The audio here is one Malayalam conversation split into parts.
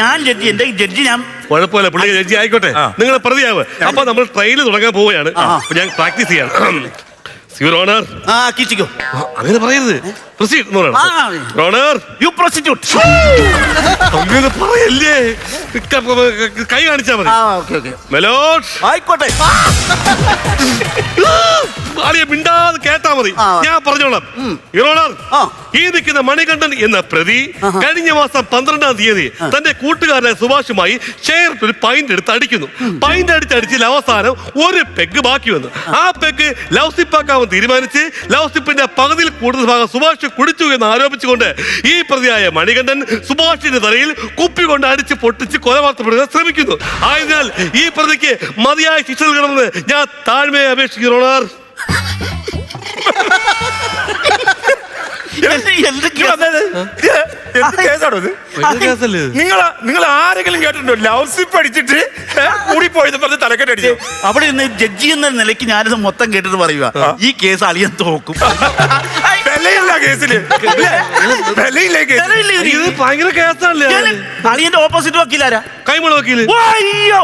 ഞാൻ ജഡ്ജി എന്റെ ജഡ്ജി ഞാൻ കുഴപ്പമില്ല പുള്ളി ജഡ്ജി ആയിക്കോട്ടെ. നിങ്ങൾ പ്രതിയാവ്. അപ്പൊ നമ്മൾ ട്രെയിൽ തുടങ്ങാൻ പോവുകയാണ്. അപ്പൊ ഞാൻ പ്രാക്ടീസ് ചെയ്യാണ് യുവർ ഓണർ ആ കിച്ചിക്കോ. അങ്ങനെ പറയരുത്. പ്രൊസീഡ് എന്ന് ആ. പറയണം ഓണർ യു പ്രോസിറ്റ്യൂട്ട് അങ്ങനെ പറയല്ലേ? ക- ക- കൈ കാണിച്ചാ മതി. ആ ഓക്കെ ഓക്കെ. മെലോട്ട് ആയിക്കോട്ടെ. ആളിയെ മിണ്ടാതെ കേട്ടാ മതി. ആ. ഞാൻ പറഞ്ഞോളാം. യുവർ ഓണർ ആ. ഈ നിൽക്കുന്ന മണികണ്ഠൻ എന്ന പ്രതി കഴിഞ്ഞ മാസം പന്ത്രണ്ടാം തീയതി തന്റെ കൂട്ടുകാരനായ സുഭാഷുമായി ഷെയർ ഒരു പൈന്റ് എടുത്ത് അടിക്കുന്നു. പൈന്റ് അടിച്ച് അടിച്ചിൽ അവസാനം ഒരു പെഗ് ബാക്കി വന്നു ആ പെഗ് ലവ് സിപ്പാക്കാവൻ തീരുമാനിച്ച് ലവ് സിപ്പിന്റെ പകുതിയിൽ കൂടുതൽ ഭാഗം സുഭാഷ് കുടിച്ചു എന്ന് ആരോപിച്ചുകൊണ്ട് ഈ പ്രതിയായ മണികണ്ഠൻ സുഭാഷിന്റെ തലയിൽ കുപ്പി കൊണ്ട് അടിച്ച് പൊട്ടിച്ച് കൊലപാത്രപ്പെടുക ശ്രമിക്കുന്നു. ആയതിനാൽ ഈ പ്രതിക്ക് മതിയായ ശിക്ഷ നൽകണമെന്ന് ഞാൻ താഴ്മയെ അപേക്ഷിക്കുന്നു എന്തൊക്കെയാ എന്ത് കേസാണോ ഇത്? നിങ്ങൾ നിങ്ങൾ ആരെങ്കിലും കേട്ടിട്ടുണ്ടോ? ലവ് സിപ്പ് അടിച്ചിട്ട് ഏ, കൂടിപ്പോയത് പറഞ്ഞ് തലക്കെട്ട് അടിച്ചു? അവിടെ നിന്ന് ജഡ്ജി എന്ന നിലയ്ക്ക് ഞാനിത് മൊത്തം കേട്ടിട്ട് പറയുക ഈ കേസ് അളിയൻ തോക്കും. വിലയില്ല കേസിൽ. ഇല്ലേ? വിലയില്ല കേസ് വിലയില്ല ഇതിന്. ഇത് ഭയങ്കര കേസാണല്ലേ ഞാൻ- അളിയന്റെ ഓപ്പോസിറ്റ് വക്കീലാരാ? കൈമള വക്കീൽ. ഓ, അയ്യോ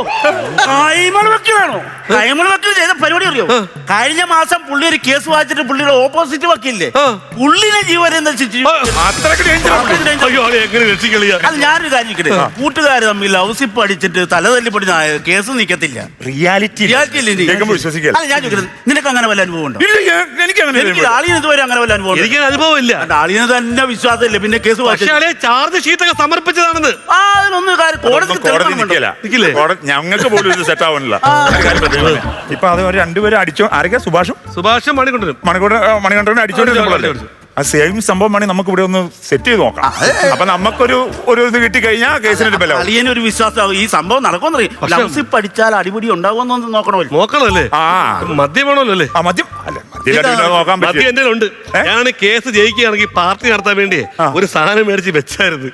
കൈമൾ വക്കീലാണോ കൈമൾ വക്കീൽ ചെയ്ത പരിപാടി അറിയോ? കഴിഞ്ഞ മാസം പുള്ളി ഒരു കേസ് വായിച്ചിട്ട് പുള്ളിയുടെ ഓപ്പോസിറ്റ് വക്കീലില്ലേ? ആ. പുള്ളിനെ ജീവനെ നശിച്ചു അത്രയ്ക്ക് ഡേഞ്ചർ അയ്യോ ആളെ എങ്ങനെ രക്ഷിക്കളിയാ? അത് ഞാനൊരു കാര്യം കൂട്ടുകാര് കൂട്ടുകാർ തമ്മിൽ ഹൗസിപ്പ് അടിച്ചിട്ട് തല പൊടി കേസ് നീക്കത്തില്ല. റിയാലിറ്റി റിയാലിറ്റി ഇനി? വിശ്വസിക്കല്ല. അല്ല ഞാൻ ചോദിക്കുന്നത് നിനക്ക് അങ്ങനെ വല്ല അനുഭവം ഉണ്ടോ ഇല്ല എനിക്ക് അങ്ങനെ എനിക്ക് ആളിന് ഇതുവരെ അങ്ങനെ വല്ല അനുഭവം ഉണ്ടോ? എനിക്ക് അനുഭവമില്ല. അല്ല, തന്നെ വിശ്വാസമില്ല. പിന്നെ കേസ് പക്ഷേ ആളെ ചാർജ് ഷീറ്റൊക്കെ സമർപ്പിച്ചതാണെന്ന്. ആ അതിനൊന്നും കാര്യം കോടതി കോടതി നിൽക്കില്ല നിൽക്കില്ലേ? ഞങ്ങൾക്ക് പോലും ഇത് സെറ്റ് ആവുന്നില്ല ഇപ്പൊ അത് ഒരു രണ്ടുപേരും അടിച്ചോ ആരൊക്കെ സുഭാഷും? സുഭാഷ് മണിക്കൊണ്ടിരും മണിക്കൂട് മണികണ്ഠനും അടിച്ചോണ്ടിരുന്നപ്പോഴല്ലേ അടിച്ചു. ആ സെയിം സംഭവം വേണമെങ്കിൽ നമുക്ക് ഇവിടെ ഒന്ന് സെറ്റ് ചെയ്ത് നോക്കാം. അപ്പൊ നമുക്കൊരു ഒരു ഇത് കിട്ടി കഴിഞ്ഞാൽ കേസിനൊരു ബലം അളിയന് ഒരു വിശ്വാസം ഈ സംഭവം നടക്കുമെന്നറിയും. പക്ഷെ- ലൗസിപ്പ് പഠിച്ചാൽ അടിപിടി ഉണ്ടാകുമെന്ന് നോക്കണമല്ലോ. നോക്കണമല്ലേ? ആ. മദ്യം വേണമല്ലോ അല്ലേ? ആ മദ്യം അല്ല നോക്കാൻ പറ്റും എന്റെ ഉണ്ട്? ഞാൻ കേസ് ജയിക്കുകയാണെങ്കിൽ പാർട്ടി നടത്താൻ വേണ്ടി ഒരു സാധനം മേടിച്ച് വെച്ചായിരുന്നു?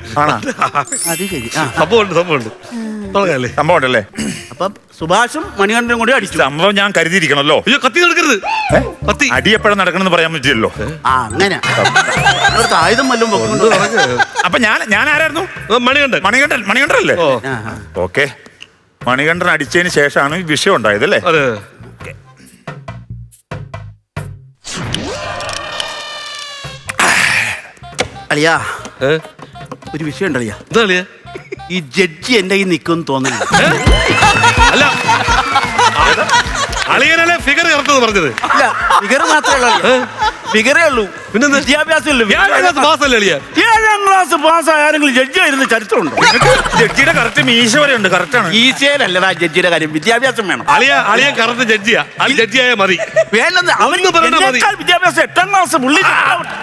അത് ശരി. സംഭവമുണ്ട് സംഭവമുണ്ട്. തുടങ്ങാല്ലേ? സംഭവം ഉണ്ടല്ലേ അപ്പൊ സുഭാഷും മണികണ്ഠനും കൂടി അടിച്ചു. സംഭവം ഞാൻ കരുതിയിരിക്കണല്ലോ അയ്യോ കത്തി നടക്കരുത്. കത്തി. അടി എപ്പോഴാണ് നടക്കണമെന്ന് പറയാൻ പറ്റില്ലല്ലോ. ആ അങ്ങനെ. ഇവിടുത്തെ ആയുധം വല്ലതും വെക്കുന്നുണ്ടോ? അപ്പൊ ഞാൻ ഞാൻ ആരായിരുന്നു? മണികണ്ഠൻ. മണികണ്ഠൻ മണികണ്ഠൻ അല്ലേ. ഓക്കെ. മണികണ്ഠൻ അടിച്ചതിന് ശേഷമാണ് ഈ വിഷയം ഉണ്ടായത് അല്ലേ? അളിയാ? ഒരു വിഷയം ഉണ്ട് അളിയാ. എന്താ അളിയാ? ഈ ജഡ്ജി എന്റെ കയ്യിൽ നിൽക്കുമെന്ന് തോന്നുന്നില്ല ഏ? അല്ല അളിയനല്ലേ ഫിഗർ കറക്റ്റ് പറഞ്ഞത്? ഫിഗർ മാത്രമേ ഉള്ളൂ ഫിഗറേ ഉള്ളൂ. പിന്നെ വിദ്യാഭ്യാസം ഇല്ല വിദ്യാഭ്യാസം പാസ്സല്ലേ അളിയാ? ക്ലാസ് പാസ്സായ ആരെങ്കിലും ജഡ്ജി ആയിരുന്ന ചരിത്രമുണ്ടോ ജഡ്ജിയുടെ കറക്റ്റ് മീശ വരെ ഉണ്ട് കറക്റ്റ് ആണ്. ഈശയിലല്ലടാ ജഡ്ജിയുടെ കാര്യം. വിദ്യാഭ്യാസം വേണം. അളിയ അളിയ കറക്റ്റ് ജഡ്ജിയാ. അളി ജഡ്ജിയായ മതി. വേണ്ടത് അവന് ഒന്ന് പറഞ്ഞാ മതി. എന്നേക്കാൾ വിദ്യാഭ്യാസം എട്ടാം ക്ലാസ് പുള്ളി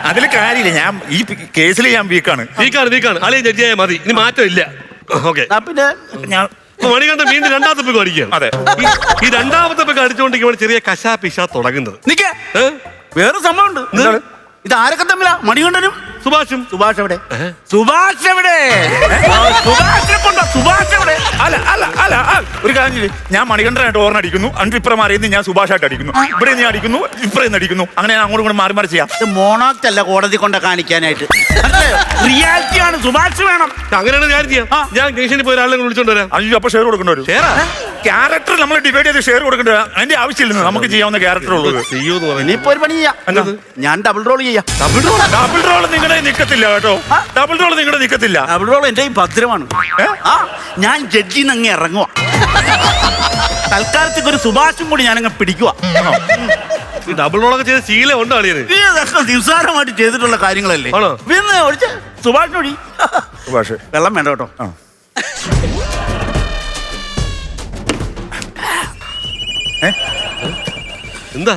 അതിൽ കാര്യമില്ല. ഞാൻ ഈ കേസിൽ ഞാൻ വീക്കാണ് വീക്കാണ് വീക്കാണ് അളിയ ജഡ്ജിയായ മതി. ഇനി മാറ്റമില്ല ഓക്കെ. ആ, പിന്നെ ഞാൻ മണികണ്ഠൻ വീണ്ടും രണ്ടാമത്തെ പെഗ് അടിക്കുകയാണ് അതെ. ഈ- ഈ രണ്ടാമത്തെ പെഗ് അടിച്ചുകൊണ്ടിരിക്കുമ്പോൾ ചെറിയ കശാ പിശ തുടങ്ങുന്നത്. നിക്കേ. ഏ? വേറെ സംഭവം ഉണ്ട് എന്താണ്? ഇത് ആരൊക്കെ തമ്മിലാ? മണികണ്ഠനും സുഭാഷും? സുഭാഷ് എവിടെ? സുഭാഷ് എവിടെ? സുഭാഷിനെ കൊണ്ടോ? സുഭാഷ് എവിടെ? അല്ല അല്ല അല്ല ഒരു കാര്യം ചെയ്യ്. ഞാൻ മണികണ്ഠനായിട്ട് ഓർമ്മ അടിക്കുന്നു. അണ്ട് ഇപ്പുറം മാറിയെന്ന് ഞാൻ സുഭാഷായിട്ട് അടിക്കുന്നു. ഇവിടെ ഞാൻ അടിക്കുന്നു ഇപ്പുറം നിന്ന് അടിക്കുന്നു. അങ്ങനെ ഞാൻ അങ്ങോട്ടും കൂടെ മാറി മാറി ചെയ്യാം. ഇത് മോണോക്ട് അല്ല കോടതി കൊണ്ട് കാണിക്കാനായിട്ട്. റിയാലിറ്റി സുഭാഷ് വേണം. അങ്ങനെയാണ് കാര്യം ചെയ്യാം. ഞാൻ ജംഗ്ഷനിൽ പോയി ഒരാളെ വിളിച്ചോണ്ട് വരാം. അയ്യോ അപ്പൊ ഷെയർ കൊടുക്കേണ്ടി വരും. ഷെയറാ? ക്യാരക്ടർ നമ്മൾ ഡിവൈഡ് ചെയ്ത് ഷെയർ കൊടുക്കേണ്ട അതിന്റെ ആവശ്യമില്ല നമുക്ക് ചെയ്യാവുന്ന ക്യാരക്ടർ ഉള്ളത്. ഇനിയിപ്പോ ഒരു പണി ചെയ്യാം. ഞാൻ ഡബിൾ റോൾ ചെയ്യാം. ഡബിൾ റോൾ നിങ്ങളുടെ നിക്കത്തില്ല കേട്ടോ. ഡബിൾ റോൾ നിങ്ങളുടെ നിക്കത്തില്ല. ഡബിൾ റോൾ എന്റെ ഈ ഭദ്രമാണ്. ഞാൻ ജഡ്ജിന്ന് അങ്ങ് ഇറങ്ങുക തൽക്കാലത്തേക്ക് ഒരു സുഭാഷും കൂടി ഞാനങ്ങ് പിടിക്കുക ഈ ഡബിൾ റോളൊക്കെ ചെയ്ത് ശീലം ഉണ്ടോ അളിയത് നിസ്സാരമായിട്ട് ചെയ്തിട്ടുള്ള കാര്യങ്ങളല്ലേ? ആണോ? പിന്നെ ഒഴിച്ച് സുഭാഷിനോടി. സുഭാഷ്. വെള്ളം വേണ്ട കേട്ടോ. ആ. എന്താ?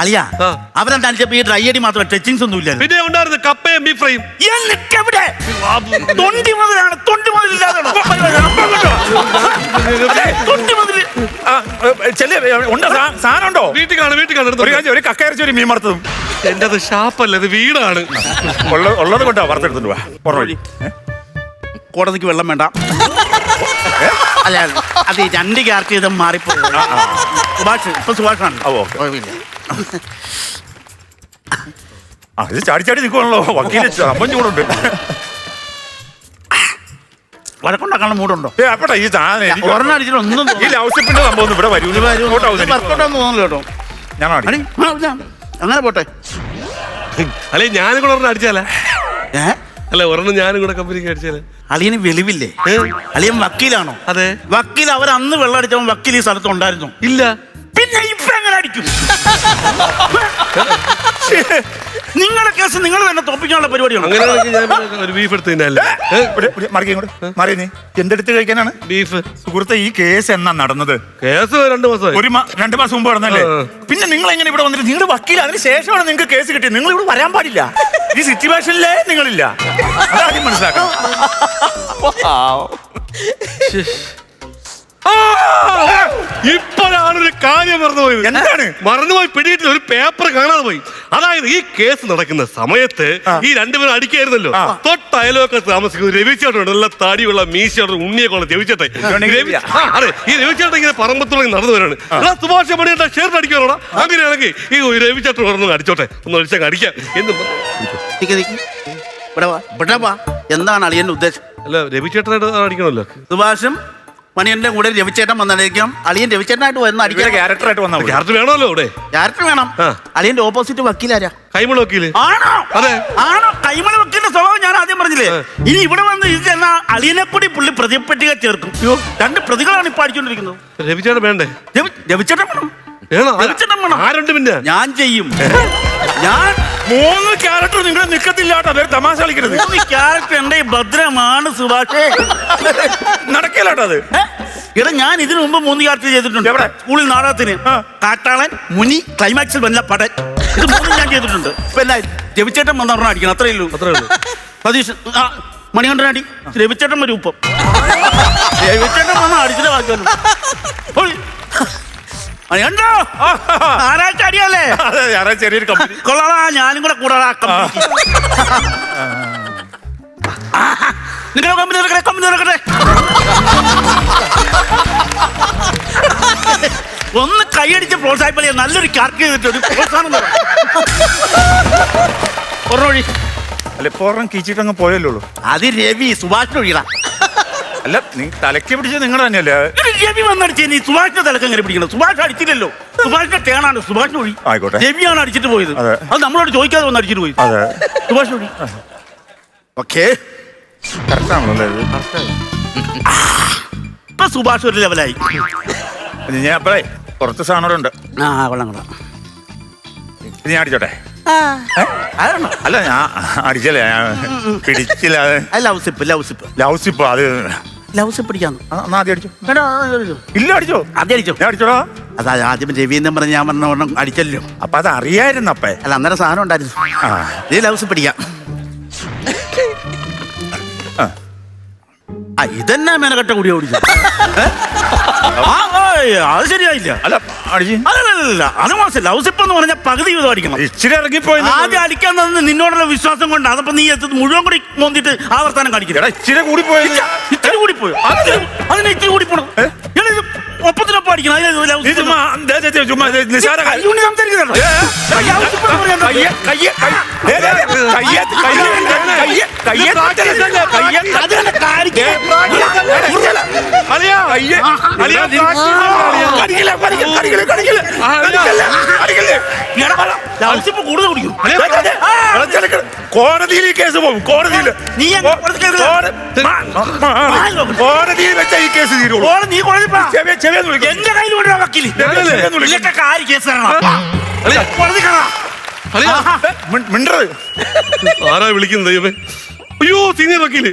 അളിയ ആ. അവരെന്താ ഈ ഡ്രൈ അടി മാത്രം ടച്ചിങ്സ് ഒന്നും ഇല്ല പിന്നെ ഉണ്ടായിരുന്നു കപ്പയും ബീഫ് ഫ്രൈയും എവിടെ തൊണ്ടി മുതലാണ് തൊണ്ടി മുതലില്ലാതെ തൊണ്ടി മുതൽ. ചെല്ലേ ഉണ്ടോ സാധനം ഉണ്ടോ? വീട്ടിൽ കാണും വീട്ടിൽ കാണും ഒരു എടുത്തോ. കാര്യം ഒരു കക്കയരച്ച ഒരു മീൻ വറുത്തതും. എന്റെ അത് ഷാപ്പല്ല ഇത് വീടാണ്. ഉള്ളത് ഉള്ളത് കൊണ്ടാ വറുത്തെടുത്തു വാ. പുറമെ കോടതിക്ക് വെള്ളം വേണ്ട. അല്ല അത് ഈ രണ്ട് ക്യാരക്ടർ ചെയ്ത് മാറിപ്പോയി. സുഭാഷ് ഇപ്പൊ സുഭാഷാണ്. ആ, ഓക്കേ. ആ ഇത് ചാടി ചാടി നിൽക്കുവാണല്ലോ വക്കീൽ സംഭവം ചൂടുണ്ട്. വഴക്കുണ്ടാക്കാനുള്ള മൂടുണ്ടോ? ഈ താൻ എനിക്ക് ഒരെണ്ണം അടിച്ചിട്ട് ഒന്നും ഈ ലൗസിപ്പിന്റെ സംഭവം ഇവിടെ വരൂ. വർക്കൗട്ടാന്ന് തോന്നുന്നു കേട്ടോ. ഞാൻ. അങ്ങനെ പോട്ടെ. അല്ലെ ഞാനും കൂടെ ഒരെണ്ണം അടിച്ചാലേ? ഏ? അല്ല ഒരെണ്ണം ഞാനും കൂടെ കമ്പനിക്ക് അടിച്ചാലേ? അളിയന് വെളിവില്ലേ? അളിയൻ വക്കീലാണോ? അതെ. വക്കീൽ അവർ അന്ന് വെള്ളം അടിച്ചവൻ വക്കീൽ ഈ സ്ഥലത്ത് ഉണ്ടായിരുന്നു. ഇല്ല. പിന്നെ ഇപ്പൊ എങ്ങനെ അടിക്കും? നിങ്ങളുടെ കേസ് നിങ്ങൾ തന്നെ തോപ്പിക്കാനുള്ള പരിപാടിയാണ്? നീ എന്തെടുത്ത് കഴിക്കാനാണ്? ബീഫ് സുഹൃത്തെ ഈ കേസ് എന്നാ നടന്നത്? കേസ് രണ്ടു മാസം ഒരു രണ്ടു മാസം മുമ്പ് നടന്നല്ലേ? പിന്നെ നിങ്ങൾ എങ്ങനെ ഇവിടെ വന്നിട്ട്? നിങ്ങളുടെ വക്കീൽ അതിന് ശേഷമാണ് നിങ്ങൾക്ക് കേസ് കിട്ടിയത്. നിങ്ങൾ ഇവിടെ വരാൻ പാടില്ല. ഈ സിറ്റുവേഷനിലേ നിങ്ങളില്ല. അതാദ്യം മനസ്സിലാക്കാം ആ! ഇപ്പോഴാണ് ഒരു കാര്യം മറന്നുപോയത്. എന്താണ്? മറന്നുപോയി പിടിയിട്ട് ഒരു പേപ്പർ കാണാതെ പോയി. അതായത് ഈ കേസ് നടക്കുന്ന സമയത്ത് ഈ രണ്ടുപേരും അടിക്കായിരുന്നല്ലോ. തൊട്ട് അയലൊക്കെ താമസിക്കുന്നത് രവിച്ചേട്ടൻ നല്ല തടിയുള്ള മീശയുള്ള ഉണ്ണിയൊക്കെ രവിച്ചേട്ടൻ. രവിച്ചേട്ടെ രവി- അതെ. ഈ രവിച്ചേട്ടൻ ഇങ്ങനെ പറമ്പത്തുള്ള നടന്നു വരാണ് എടാ സുഭാഷ പണിയുടെ ഷെയർ അടിക്കാനോടാ അങ്ങനെയാണെങ്കിൽ ഈ രവിച്ചേട്ടൻ ഉടനെ അടിച്ചോട്ടെ. ഒന്ന് അടിച്ചങ്ങ് അടിക്കാം. എന്ന് വാ, എന്താണ് അളിയന്റെ ഉദ്ദേശം? അല്ല രവിച്ചേട്ടനായിട്ട് അടിക്കണമല്ലോ. സുഭാഷും മണിയന്റെ കൂടെ രവിച്ചേട്ടൻ വന്നാലേക്കും. അളിയൻ രവിച്ചേട്ടനായിട്ട് വന്ന അടിക്കാൻ ക്യാരക്ടറായിട്ട് വന്നാൽ. ക്യാരക്ടർ വേണമല്ലോ ഇവിടെ ക്യാരക്ടർ വേണം. അളിയന്റെ ഓപ്പോസിറ്റ് വക്കീലാരാ കൈമള വക്കീൽ. ആണോ? അതെ. ആണോ? കൈമള വക്കീലിന്റെ സ്വഭാവം ഞാൻ ആദ്യം പറഞ്ഞില്ലേ? ഇനി ഇവിടെ വന്ന് ഇത് ചെന്ന അളിയനെ കൂടി പുള്ളി പ്രതിപട്ടിക ചേർക്കും. അയ്യോ. രണ്ട് പ്രതികളാണ് ഇപ്പൊ അടിച്ചോണ്ടിരിക്കുന്നത്. രവിച്ചേട്ടൻ വേണ്ടേ? രവിചേട്ടൻ രവിച്ചേട്ടൻ വേണം. വേണോ? രവിച്ചേട്ടൻ വേണം. ആരുണ്ട് പിന്നെ? ഞാൻ ചെയ്യും. ഞാൻ മൂന്ന് ക്യാരക്ടർ നിങ്ങൾ നിക്കത്തില്ല കേട്ടോ. തമാശ കളിക്കരുത്. ക്യാരക്ടർ എന്റെ ഈ ഭദ്രമാണ് സുഭാഷേ. നടക്കില്ല കേട്ടോ അത്? എടാ ഞാൻ ഇതിനു മുമ്പ് മൂന്ന് ക്യാരക്ടർ ചെയ്തിട്ടുണ്ട്. എവിടെ? സ്കൂളിൽ നാടകത്തിന്. കാട്ടാളൻ മുനി ക്ലൈമാക്സിൽ വന്ന പടൻ. ഇത് മൂന്നും ഞാൻ ചെയ്തിട്ടുണ്ട്. ഇപ്പൊ എല്ലാ രവിച്ചേട്ടൻ വന്ന പറഞ്ഞാൽ അടിക്കണം. അത്രേ ഉള്ളൂ. അത്രേ ഉള്ളൂ. സതീഷ് ആ മണികണ്ഠൻ അടി. രവിച്ചേട്ടൻ വരും ഇപ്പം. രവിച്ചേട്ടൻ വന്ന അടിച്ചിട്ട് ബാക്കിയല്ലോ മണികണ്ഠോ ഞായറാഴ്ച അടിയല്ലേ അതെ അതെ ചെറിയൊരു കമ്പനി ഞാനും കൂടെ കൂടാടാ കമ്പനിക്ക് നിങ്ങളുടെ കമ്പനി നടക്കട്ടെ കമ്പനി നടക്കട്ടെ. ഒന്ന് കൈയടിച്ച് പ്രോത്സാഹിപ്പിക്കാൻ നല്ലൊരു കാർക്ക് ചെയ്തിട്ട് ഒരു പ്രോത്സാഹനം തരാം. അല്ല ഇപ്പൊ ഒരെണ്ണം കീച്ചിട്ട് അങ്ങ് അത് രവി സുഭാഷിന് ഒഴിയടാ അല്ല നീ തലക്ക് പിടിച്ചത് നിങ്ങൾ തന്നെയല്ലേ? രവി വന്നടിച്ച് നീ സുഭാഷിന്റെ തലക്ക് എങ്ങനെ പിടിക്കണം? സുഭാഷ് അടിച്ചില്ലല്ലോ. സുഭാഷിന്റെ തേണാണ് സുഭാഷ് ഒഴി. ആയിക്കോട്ടെ. രവിയാണ് അടിച്ചിട്ട് പോയത്. അതെ. അത് നമ്മളോട് ചോദിക്കാതെ വന്ന് അടിച്ചിട്ട് പോയി. അതെ. സുഭാഷ് ഒഴി. ഓക്കേ. കറക്റ്റ് ആണല്ലേ ഇപ്പൊ സുഭാഷ് ഒരു ലെവലായി. ഇത് ഞാൻ അപ്പഴേ കുറച്ച് സാധനം ഉണ്ട്. ആ കൊള്ളാം കൊള്ളാം. ഇത് ഞാൻ അടിച്ചോട്ടെ? അല്ല ഞാൻ അടിച്ചല്ലേ ഞാൻ പിടിച്ചില്ല. Love sip love sip love sip. Laos ഇപ്പൊ അത് ലവ് സിപ്പ് അടിക്കാന്ന് ആ, എന്നാ ആദ്യം അടിച്ചോ. എടാ, ഇല്ല അടിച്ചോ. ആദ്യം അടിച്ചോ. ഞാൻ അടിച്ചോടാ. അതാ ആദ്യം രവീന്ദ്രൻ പറഞ്ഞ ഞാൻ പറഞ്ഞ ഒരെണ്ണം അടിച്ചല്ലോ. അപ്പൊ അത് അറിയായിരുന്നു അപ്പേ. അല്ല അന്നേരം സാധനം ഉണ്ടായിരുന്നു. ആ. ഇത് ലവ് സിപ്പ് അടിക്കാം ആ. ആ ഇതെന്നാ മേനകട്ട കൂടി ഓടിച്ചു അത് ശരിയായില്ല അല്ല അടിച്ച് അല്ലല്ല അത് മനസ്സില്ല ഹൗസിപ്പ് സിപ്പ് എന്ന് പറഞ്ഞാൽ പകുതി വീതം അടിക്കണം ഇച്ചിരി ഇറങ്ങിപ്പോയി ആദ്യം അടിക്കാൻ തന്നെ നിന്നോടുള്ള വിശ്വാസം കൊണ്ട് അതപ്പോ നീ എത്തുന്നത് മുഴുവൻ കൂടി മോന്തിട്ട് ആവർത്തനം കാണിക്കില്ല ഇച്ചിരി കൂടി പോയി ഇച്ചിരി കൂടി പോയി അതിന് ഇച്ചിരി കൂടി പോണം ഒപ്പത്തിനൊപ്പം അടിക്കണം അതിന് കോടതിയിൽ ഈ കേസ് പോകും കോടതിയിൽ നീ. കോടതിയിൽ വെച്ച ഈ കേസ് തീരുള്ളൂ മിണ്ടത് നീ കോടതി എന്റെ കയ്യിൽ വക്കീൽ കേസ് തരണം കോടതി കാണാ അളിയാ. മിണ്ടരുത് ആരാ വിളിക്കുന്നത് ദൈവമേ അയ്യോ സീനിയർ വക്കീൽ.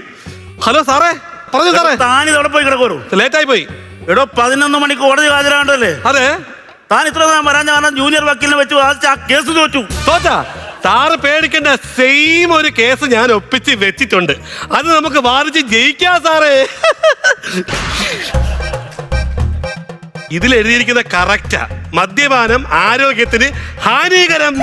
ഹലോ സാറേ. പറഞ്ഞു സാറേ. താൻ ഇതോടെ പോയി കിടക്കൂ ലേറ്റ് ആയി പോയി എടോ പതിനൊന്ന് മണിക്ക് കോടതി ഹാജരാണ്ടല്ലേ അതെ. താൻ ഇത്ര നേരം വരാൻ കാരണം ജൂനിയർ വക്കീലിനെ വെച്ച് ആ കേസ് തോറ്റു തോറ്റാ. സാറ് പേടിക്കേണ്ട സെയിം ഒരു കേസ് ഞാൻ ഒപ്പിച്ച് വെച്ചിട്ടുണ്ട്. അത് നമുക്ക് വാദിച്ച് ജയിക്കാം സാറേ. ഇതിൽ എഴുതിയിരിക്കുന്ന കറക്റ്റാ മദ്യപാനം ആരോഗ്യത്തിന് ഹാനികരം.